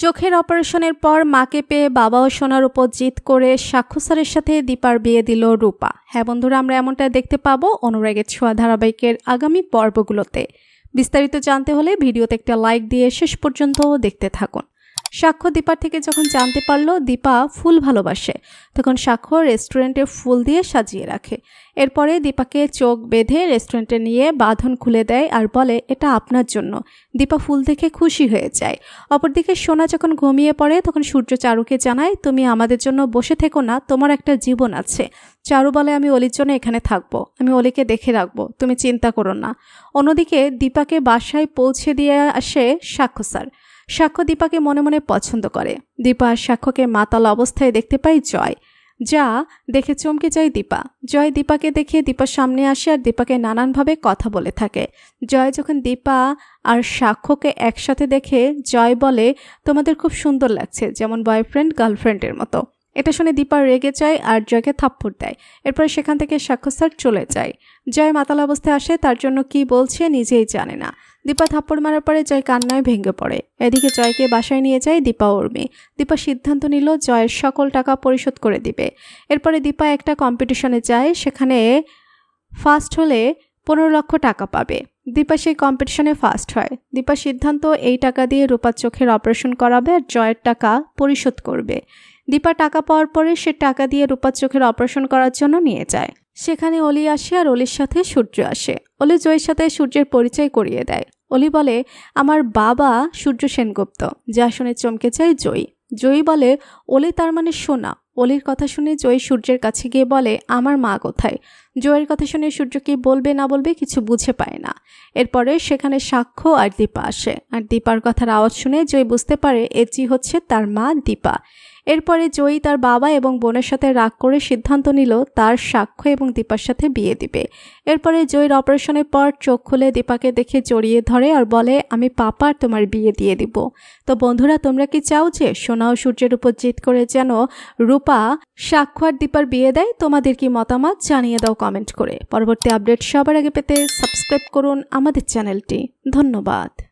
চোখের অপারেশনের পর মাকে পেয়ে বাবাও সোনার উপর জিত করে সাক্ষু স্যারের সাথে দীপার বিয়ে দিল রূপা। হ্যাঁ বন্ধুরা, আমরা এমনটা দেখতে পাবো অনুরাগের ছোঁয়া ধারাবাহিকের আগামী পর্বগুলোতে। বিস্তারিত জানতে হলে ভিডিওতে একটা লাইক দিয়ে শেষ পর্যন্ত দেখতে থাকুন। সাক্ষ্য দীপার থেকে যখন জানতে পারল, দীপা ফুল ভালোবাসে, তখন সাক্ষ্য রেস্টুরেন্টে ফুল দিয়ে সাজিয়ে রাখে। এরপরে দীপাকে চোখ বেঁধে রেস্টুরেন্টে নিয়ে বাঁধন খুলে দেয় আর বলে, এটা আপনার জন্য। দীপা ফুল দেখে খুশি হয়ে যায়। অপরদিকে সোনা যখন ঘুমিয়ে পড়ে, তখন সূর্য চারুকে জানায়, তুমি আমাদের জন্য বসে থেকো না, তোমার একটা জীবন আছে। চারু বলে, আমি অলির জন্য এখানে থাকব, আমি অলিকে দেখে রাখব, তুমি চিন্তা করো না। অন্যদিকে দীপাকে বাসায় পৌঁছে দিয়ে আসে সাক্ষ্য স্যার। সাক্ষ্য দীপাকে মনে মনে পছন্দ করে। দীপা সাক্ষ্যকে মাতাল অবস্থায় দেখতে পাই জয়। যা দেখে চমকে যায় দীপা। জয় দীপাকে দেখে দীপার সামনে আসে আর দীপাকে নানানভাবে কথা বলে থাকে। জয় যখন দীপা আর সাক্ষ্যকে একসাথে দেখে জয় বলে, তোমাদের খুব সুন্দর লাগছে, যেমন বয়ফ্রেন্ড গার্লফ্রেন্ডের মতো। এটা শুনে দীপা রেগে যায় আর জয়কে থাপ্পড় দেয়। এরপর সেখান থেকে সাক্ষ্য স্যার চলে যায়। জয় মাতাল অবস্থায় আসে, তার জন্য কি বলছে নিজেই জানে না। দীপা থাপ্পড় মারার পরে জয় কান্নায় ভেঙে পড়ে। এদিকে জয়কে বাসায় নিয়ে যায় দীপা উর্মি। দীপা সিদ্ধান্ত নিল জয়ের সকল টাকা পরিশোধ করে দিবে। এরপরে দীপা একটা কম্পিটিশনে যায়, সেখানে ফার্স্ট হলে পনেরো লক্ষ টাকা পাবে। দীপা সেই কম্পিটিশনে ফার্স্ট হয়। দীপা সিদ্ধান্ত, এই টাকা দিয়ে রূপার চোখের অপারেশন করাবে, আর জয়ের টাকা পরিশোধ করবে। দীপা টাকা পাওয়ার পরে সে টাকা দিয়ে রূপার চোখের অপারেশন করার জন্য নিয়ে যায়। সেখানে অলি আসে আর অলির সাথে সূর্য আসে। অলি জয়ের সাথে সূর্যের পরিচয় করিয়ে দেয়। অলি বলে, আমার বাবা সূর্য সেনগুপ্ত, যা শুনে চমকে যায় জয়ী। জয়ী বলে ওলে তার মানে সোনা। অলির কথা শুনে জয়ী সূর্যের কাছে গিয়ে বলে, আমার মা কোথায়? জয়ের কথা শুনে সূর্য কি বলবে না বলবে কিছু বুঝে পায় না। এরপরে সেখানে সাক্ষ্য আর দীপা আসে। আর দীপার কথার আওয়াজ শুনে জয় বুঝতে পারে এজি হচ্ছে তার মা দীপা। এরপরে জয়ী তার বাবা এবং বোনের সাথে রাগ করে সিদ্ধান্ত নিল তার সাক্ষ্য এবং দীপার সাথে বিয়ে দিবে। এরপরে জয়ীর অপারেশনের পর চোখ খুলে দীপাকে দেখে জড়িয়ে ধরে আর বলে, আমি পাপার তোমার বিয়ে দিয়ে দিব। তো বন্ধুরা, তোমরা কি চাও যে সোনা ও সূর্যের উপর জিত করে যেন রূপা, সাক্ষ্য আর দীপার বিয়ে দেয়? তোমাদের কি মতামত জানিয়ে দাও কমেন্ট করে। পরবর্তী আপডেট সবার আগে পেতে সাবস্ক্রাইব করুন আমাদের চ্যানেলটি। ধন্যবাদ।